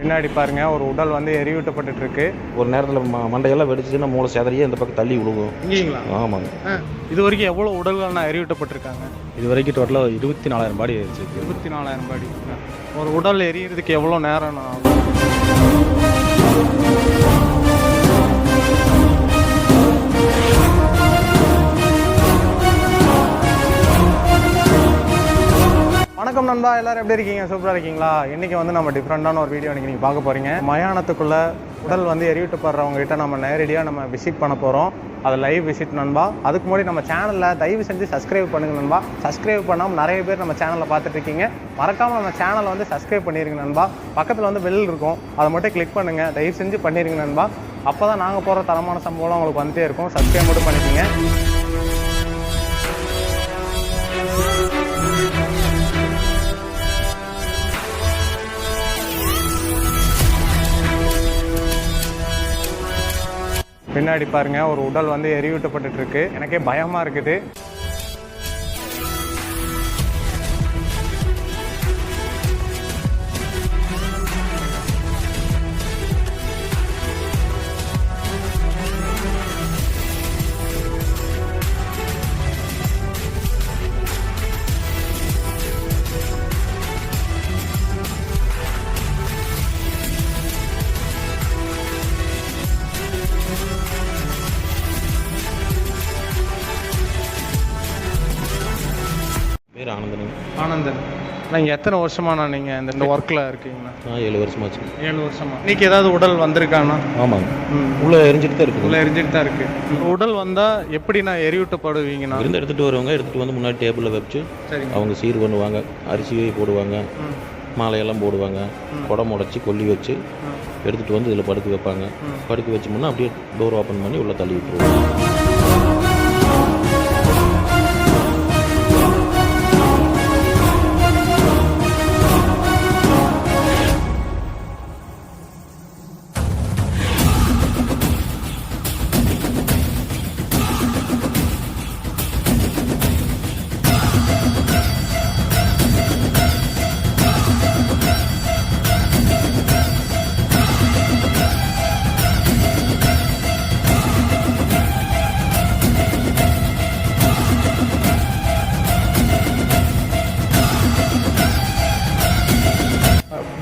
பின்னாடி பாருங்க ஒரு உடல் வந்து எரியூட்டப்பட்டுட்டு இருக்கு ஒரு நேரத்தில் மண்டையெல்லாம் வெடிச்சுன்னா மூளை செதறியே இந்த பக்கம் தள்ளி விழுகும். ஆமாங்க. இது வரைக்கும் எவ்வளோ உடல்கள் நான் எரியூட்டப்பட்டிருக்காங்க? இது வரைக்கும் டோட்டலாக இருபத்தி நாலாயிரம் பாடி ஆயிடுச்சு இருபத்தி நாலாயிரம் படி. ஒரு உடல் எரியறதுக்கு எவ்வளோ நேரம் ஆகும்? வணக்கம் நண்பா எல்லாரும் எப்படி இருக்கீங்க? சூப்பராக இருக்கீங்களா? இன்றைக்கி வந்து நம்ம டிஃப்ரெண்டான ஒரு வீடியோ நீங்கள் பார்க்க போகிறீங்க மயானத்துக்குள்ளே உடல் வந்து எரியூட்டப்படுறவங்க கிட்ட நம்ம நேரடியாக நம்ம விசிட் பண்ண போகிறோம் அது லைவ் விசிட் நண்பா. அதுக்கு முன்னாடி நம்ம சேனலில் தயவு செஞ்சு சப்ஸ்கிரைப் பண்ணுங்க நண்பா. சப்ஸ்கிரைப் பண்ணாமல் நிறைய பேர் நம்ம சேனலில் பார்த்துட்டு இருக்கீங்க. மறக்காமல் நம்ம சேனலை வந்து சப்ஸ்கிரைப் பண்ணிடுங்க நண்பா. பக்கத்தில் வந்து பெல் இருக்கும். அதை மட்டும் கிளிக் பண்ணுங்கள் தயவு செஞ்சு பண்ணிடுங்க நண்பா. அப்போ தான் நாங்கள் போகிற தரமான சம்பவம் உங்களுக்கு வந்துட்டே இருக்கும். சப்ஸ்கிரைப் மட்டும் பண்ணிக்கோங்க. பின்னாடி பாருங்க ஒரு உடல் வந்து எரியூட்டப்பட்டுட்டு இருக்கு. எனக்கே பயமா இருக்குது. நீங்கள் எத்தனை வருஷமாண்ணா நீங்கள் இந்த இந்த ஒர்க்கில் இருக்கீங்கண்ணா? நான் ஏழு வருஷமாச்சு. ஏழு வருஷமா. இன்னைக்கு ஏதாவது உடல் வந்திருக்காண்ணா? ஆமாங்க. உள்ளே எரிஞ்சிட்டு தான் இருக்குது. உள்ள எரிஞ்சிட்டு தான் இருக்கு. உடல் வந்தா எப்படி நான் எரியூட்டப்படுவீங்கண்ணா? இருந்து எடுத்துகிட்டு வருவாங்க எடுத்துகிட்டு வந்து முன்னாடி டேபிளில் வச்சு சரிங்க. அவங்க சீர் பண்ணுவாங்க அரிசி போடுவாங்க மாலையெல்லாம் போடுவாங்க குடம் உடச்சி கொல்லி வச்சு. எடுத்துகிட்டு வந்து இதில் படுக்க வைப்பாங்க. படுக்க வச்சோம்னா அப்படியே டோர் ஓப்பன் பண்ணி உள்ளே தள்ளி விட்டுருவாங்க.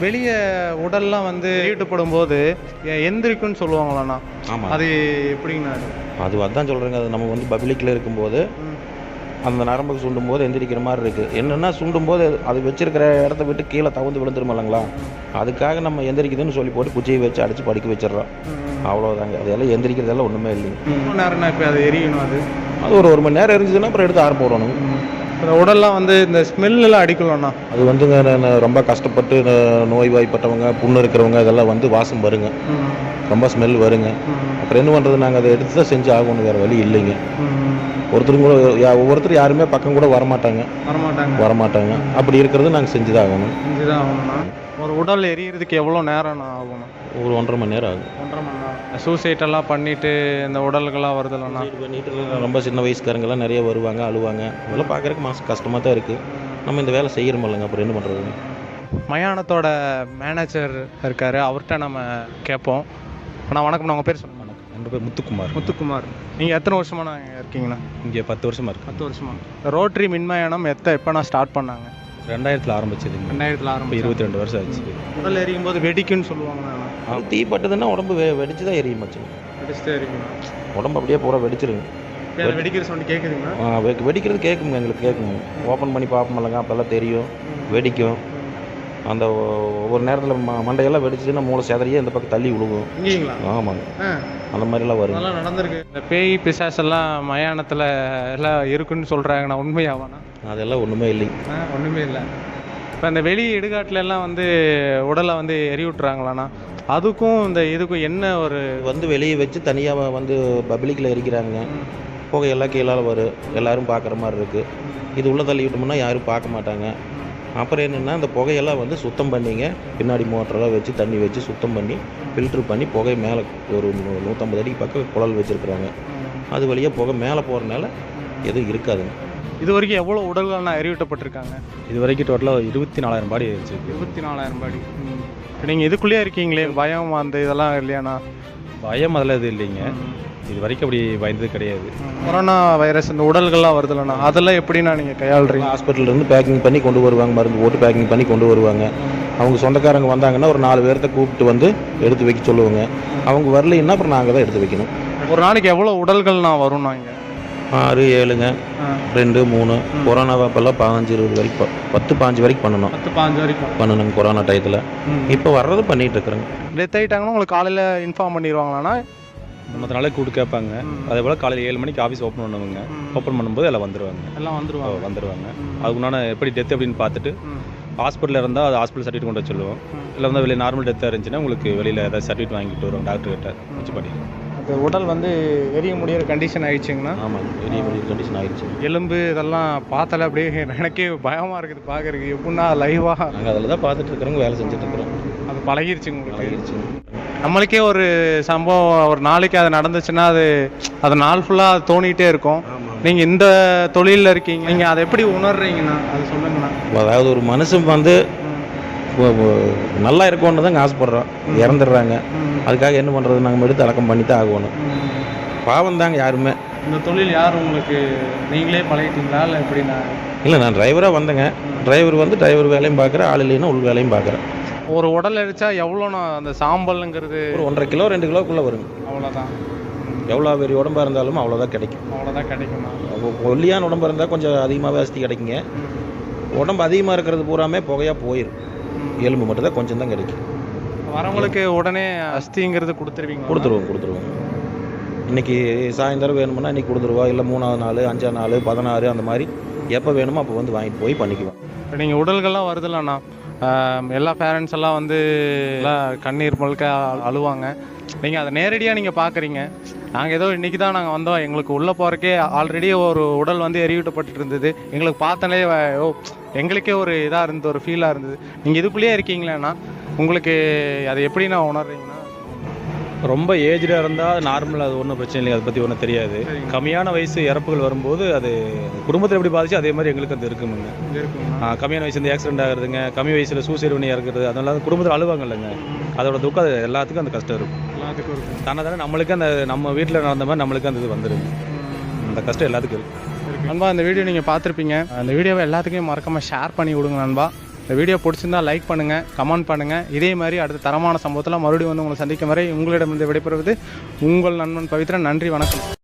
வெளியே உடல்லாம் வந்து எரியூட்டப்படும் போது எந்திரிக்கும்னு சொல்லுவாங்களாண்ணா? ஆமாம் அது எப்படிங்கண்ணா அது? அது அதான் சொல்கிறேங்க அது நம்ம வந்து பப்ளிக்கில் இருக்கும்போது. அந்த நரம்புக்கு சுண்டும் போது எந்திரிக்கிற மாதிரி இருக்குது என்னென்னா சுண்டும் போது அது வச்சிருக்கிற இடத்த விட்டு கீழே தவந்து விழுந்துரும் இல்லைங்களா? அதுக்காக நம்ம எந்திரிக்குதுன்னு சொல்லி போட்டு குச்சியை வச்சு அடித்து படுக்க வச்சிடுறோம். அவ்வளோதாங்க அதெல்லாம் எந்திரிக்கிறதெல்லாம் ஒன்றுமே இல்லைங்க. நேரம்னா இப்போ அது எரியணும் அது? அது ஒரு ஒரு மணி நேரம் இருந்துச்சுன்னா அப்புறம் எடுத்து ஆற போடணும். இந்த உடல்லாம் வந்து இந்த ஸ்மெல்லாம் அடிக்கலாம்ண்ணா அது வந்துங்க ரொம்ப கஷ்டப்பட்டு நோய்வாய்ப்பட்டவங்க புண்ணு இருக்கிறவங்க இதெல்லாம் வந்து வாசம் வருங்க. ரொம்ப ஸ்மெல் வருங்க. அப்புறம் என்ன பண்ணுறது நாங்கள் அதை எடுத்து தான் செஞ்சு ஆகணும். வேறு வழி இல்லைங்க. ஒருத்தரும் கூட ஒவ்வொருத்தர் யாருமே பக்கம் கூட வரமாட்டாங்க. வரமாட்டாங்க. வரமாட்டாங்க. அப்படி இருக்கிறது நாங்கள் செஞ்சு தான் ஆகணும் ஒரு உடல் எரியறதுக்கு எவ்வளோ நேரம் ஆகணும் ஒரு ஒன்றரை மணி நேரம் ஆகும். ஒன்றரை மணி நேரம். சூசைட் எல்லாம் பண்ணிட்டு இந்த உடல்கள்லாம் வருதுல்லண்ணா இது பண்ணிட்டு ரொம்ப சின்ன வயசுக்காரங்கெல்லாம் நிறைய வருவாங்க அழுவாங்க. அதெல்லாம் பார்க்குறதுக்கு மாசம் கஷ்டமாக தான் இருக்குது நம்ம இந்த வேலை செய்கிறோம் இல்லைங்க? அப்புறம் என்ன பண்ணுறது மயானத்தோட மேனேஜர் இருக்காரு. அவர்கிட்ட நம்ம கேட்போம். அண்ணா வணக்கம் உங்கள் பேர் சொல்லுங்க. வணக்கம். என் பேர் முத்துக்குமார். முத்துக்குமார். நீங்கள் எத்தனை வருஷமா நான் இருக்கீங்கண்ணா? இங்கே பத்து வருஷமா இருக்கு. பத்து வருஷமா. ரோட்டரி மின்மயானம் எத்த எப்போ ஸ்டார்ட் பண்ணாங்க? ரெண்டாயிரத்தில் ஆரம்பிச்சதுங்க. ரெண்டாயிரத்தில் ஆரம்பி இருபத்தி ரெண்டு வருஷம் ஆச்சு. உடல் எரியும் போது வெடிக்குன்னு சொல்லுவாங்கண்ணா அது தீ பட்டதுன்னா உடம்பு வெ வெடிச்சு தான் எரியும் மச்சு இருக்குண்ணா உடம்பு அப்படியே பூரா வெடிச்சிருங்க வேற வெடிக்கிற சவுண்ட் வெ- வெடிக்கிறது கேட்குங்க எங்களுக்கு கேட்குங்க ஓப்பன் பண்ணி பார்ப்போம் இல்லைங்க அப்போல்லாம் தெரியும். வெடிக்கும். அந்த ஒ- ஒவ்வொரு நேரத்தில் ம மண்டையெல்லாம் வெடிச்சுன்னா மூளை செதறியே இந்த பக்கம் தள்ளி விழுகும் இங்கேங்களா ஆமாங்க. அந்த மாதிரிலாம் அதெல்லாம் நடந்திருக்கு. இந்த பேய் பிசாசெல்லாம் மயானத்தில் எல்லாம் இருக்குன்னு சொல்கிறாங்கண்ணா உண்மையாவாண்ணா? அதெல்லாம் ஒன்றுமே இல்லைங்க ஆ ஒன்றுமே இல்லை. இப்போ இந்த வெளி இடுகாட்டுல எல்லாம் வந்து உடலை வந்து எரி விட்டுறாங்களாண்ணா அதுக்கும் இந்த இதுக்கும் என்ன ஒரு வந்து வெளியே வச்சு தனியாக வந்து பப்ளிக்கில் எரிக்கிறாங்க. புகையெல்லாம் கீழால வரும் எல்லாரும் பார்க்குற மாதிரி இருக்குது இது உள்ளே தள்ளி விட்டோம்னா யாரும் பார்க்க மாட்டாங்க. அப்புறம் என்னென்னா அந்த புகையெல்லாம் வந்து சுத்தம் பண்ணிங்க. பின்னாடி மோட்டரெல்லாம் வச்சு தண்ணி வச்சு சுத்தம் பண்ணி ஃபில்ட்ரு பண்ணி புகை மேலே ஒரு நூற்றம்பது அடிக்கு பக்கம் குழல் வச்சுருக்குறாங்க. அது வழியாக புகை மேலே போகிறனால எதுவும் இருக்காதுங்க. இது வரைக்கும் எவ்வளோ உடல்கள்னா எரியூட்டப்பட்டிருக்காங்க இது வரைக்கும் டோட்டலாக இருபத்தி நாலாயிரம் பாடி ஆயிடுச்சு. இருபத்தி நாலாயிரம் படி. நீங்கள் இதுக்குள்ளேயே இருக்கீங்களே பயம் அந்த இதெல்லாம் இல்லையாண்ணா? பயம் அதில் இது இல்லைங்க. இது வரைக்கும் அப்படி பயந்தது கிடையாது. கொரோனா வைரஸ் இந்த உடல்கள்லாம் வருதுல்லண்ணா. அதெல்லாம் எப்படிண்ணா நீங்கள் கையாளுறீங்க? ஹாஸ்பிட்டல்ல இருந்து பேக்கிங் பண்ணி கொண்டு வருவாங்க. மருந்து போட்டு பேக்கிங் பண்ணி கொண்டு வருவாங்க. அவங்க சொந்தக்காரங்க வந்தாங்கன்னா ஒரு நாலு பேர்த்த கூப்பிட்டு வந்து எடுத்து வைக்க சொல்லுவாங்க. அவங்க வரலைன்னா அப்புறம் நாங்கள் தான் எடுத்து வைக்கணும். ஒரு நாளைக்கு எவ்வளோ உடல்கள்ண்ணா வரும்ண்ணா இங்கே? ஆறு ஏழுங்க. ரெண்டு மூணு. கொரோனா அப்போல்லாம் பதினஞ்சு இருபது வரைக்கும் பத்து பாஞ்சு வரைக்கும் பண்ணணும். பத்து பாஞ்சு வரைக்கும். பண்ணணுங்க கொரோனா டயத்தில் இப்போ வர்றது பண்ணிட்டு இருக்கிறேங்க டெத் ஆகிட்டாங்கன்னா உங்களுக்கு காலையில் இன்ஃபார்ம் பண்ணிடுவாங்களாண்ணா? மற்ற நாளைக்கு கூப்பிட்டு கேட்பாங்க. அதே போல் காலையில் ஏழு மணிக்கு ஆஃபீஸ் ஓப்பன் பண்ணுவாங்க. ஓப்பன் பண்ணும்போது எல்லாம் வந்துடுவாங்க எல்லாம் வந்துருவாங்க. வந்துடுவாங்க அதுக்கு உண்டான எப்படி டெத் அப்படின்னு பார்த்துட்டு ஹாஸ்பிட்டலில் இருந்தால் அது ஹாஸ்பிட்டல் சர்டிஃபிகேட் கொண்டு வர சொல்லுவோம். இல்லை வந்து வெளியே நார்மல் டெத்தாக இருந்துச்சுன்னா உங்களுக்கு வெளியில் ஏதாவது சர்டிஃபிகேட் வாங்கிட்டு வருவோம் டாக்டர் கிட்ட. வச்சு பண்ணிடுவோம் அந்த உடல் வந்து எரிய முடியிற கண்டிஷன் ஆயிடுச்சுங்கன்னா ஆமாங்க பெரிய பெரிய கண்டிஷன் ஆயிடுச்சு. எலும்பு இதெல்லாம் பார்த்தாலே அப்படியே எனக்கே பயமாக இருக்குது பார்க்கறதுக்கு. எப்படின்னா லைவாக நாங்கள் அதில் தான் பார்த்துட்டு இருக்கிறோங்க வேலை செஞ்சுட்டு இருக்கிறோம். அது பழகிருச்சு உங்களுக்கு. ஆயிடுச்சு நம்மளுக்கே ஒரு சம்பவம் ஒரு நாளைக்கு அது நடந்துச்சுன்னா அது அது நாள் ஃபுல்லாக அது தோணிகிட்டே இருக்கும். நீங்கள் இந்த தொழிலில் இருக்கீங்க நீங்கள் அதை எப்படி உணர்றீங்கண்ணா? அது சொல்லுங்கண்ணா. அதாவது ஒரு மனுஷன் வந்து நல்லா இருக்கணும்னு தாங்க ஆசைப்படுறோம். இறந்துடுறாங்க. அதுக்காக என்ன பண்ணுறது நாங்கள் எடுத்து அடக்கம் பண்ணி தான் ஆகணும் பாவம் தாங்க யாருமே. இந்த தொழில் யார் உங்களுக்கு நீங்களே பழகிட்டீங்களா? இல்லை எப்படிண்ணா இல்லை நான் டிரைவராக வந்தேங்க. டிரைவர் வந்து டிரைவர் வேலையும் பார்க்குறேன் ஆள் இல்லைன்னா உள் வேலையும் பார்க்குறேன் ஒரு உடல் அடிச்சா எவ்வளோண்ணா அந்த சாம்பல்ங்கிறது? ஒரு ஒன்றரை கிலோ ரெண்டு கிலோக்குள்ளே வருங்க. அவ்வளோதான். எவ்வளோ பெரிய உடம்பா இருந்தாலும் அவ்வளோதான் கிடைக்கும். அவ்வளோதான் கிடைக்குமா? ஒல்லியான உடம்பா இருந்தால் கொஞ்சம் அதிகமாகவே அஸ்தி கிடைக்குங்க. உடம்பு அதிகமாக இருக்கிறது பூராமே புகையாக போயிடும் எலும்பு மட்டும் தான் கொஞ்சம் தான் கிடைக்கும். வரவங்களுக்கு உடனே அஸ்திங்கிறது கொடுத்துருவீங்க கொடுத்துருவோம் கொடுத்துருவோம். இன்னைக்கு சாயந்தரம் வேணுமுன்னா இன்னைக்கு கொடுத்துருவா இல்லை மூணாவது நாள் அஞ்சாவது நாள் பதினாறு அந்த மாதிரி எப்போ வேணுமோ அப்போ வந்து வாங்கிட்டு போய் பண்ணிக்குவோம் இப்போ நீங்கள் உடல்கள்லாம் வருதுல்லண்ணா ஆம், எல்லா பேரண்ட்ஸ் எல்லாம் வந்து எல்லாம் கண்ணீர் முழுக்க அழு- அழுவாங்க. நீங்கள் அதை நேரடியாக நீங்கள் பார்க்குறீங்க நாங்கள் ஏதோ இன்றைக்கி தான் நாங்கள் வந்தோம். எங்களுக்கு உள்ளே போகிறக்கே ஆல்ரெடி ஒரு உடல் வந்து எரியூட்டப்பட்டு இருந்தது. எங்களுக்கு பார்த்தாலே ஓ எங்களுக்கே ஒரு இதாக இருந்தது ஒரு ஃபீலாக இருந்தது. நீங்கள் இதுக்குள்ளேயே இருக்கீங்களேண்ணா? உங்களுக்கு அதை எப்படி நான் உணர்றீங்கன்னா ரொம்ப ஏஜ்டாக இருந்தால் நார்மல் அது ஒன்றும் பிரச்சனை இல்லை அதை பற்றி ஒன்றும் தெரியாது. கம்மியான வயசு இறப்புகள் வரும்போது அது குடும்பத்தில் எப்படி பாதிச்சு அதே மாதிரி எங்களுக்கு அது இருக்குமுங்க கம்மியான வயசு இந்த ஆக்சிடென்ட் ஆகுறதுங்க கம்மி வயசில் சூசைட் பண்ணி இறக்குறது அதெல்லாம் குடும்பத்தில் அழுவாங்க இல்லைங்க. அதோட துக்கம் அது எல்லாத்துக்கும் அந்த கஷ்டம் இருக்கும். தானே தானே நம்மளுக்கு அந்த நம்ம வீட்டில் நடந்த மாதிரி நம்மளுக்கு அந்த இது வந்துடுங்க அந்த கஷ்டம் எல்லாத்துக்கும் இருக்கும் நண்பா இந்த வீடியோ நீங்கள் பார்த்துருப்பீங்க. அந்த வீடியோவை எல்லாத்துக்கும் மறக்காமல் ஷேர் பண்ணி விடுங்க நண்பா. இந்த வீடியோ பிடிச்சிருந்தா லைக் பண்ணுங்கள் கமெண்ட் பண்ணுங்கள் இதே மாதிரி அடுத்த தரமான சம்பவத்தில் மறுபடியும் வந்து உங்களை சந்திக்கும் வரை உங்களிடமிருந்து விடைபெறுவது உங்கள் நண்பன் பவித்ரன். நன்றி வணக்கம்.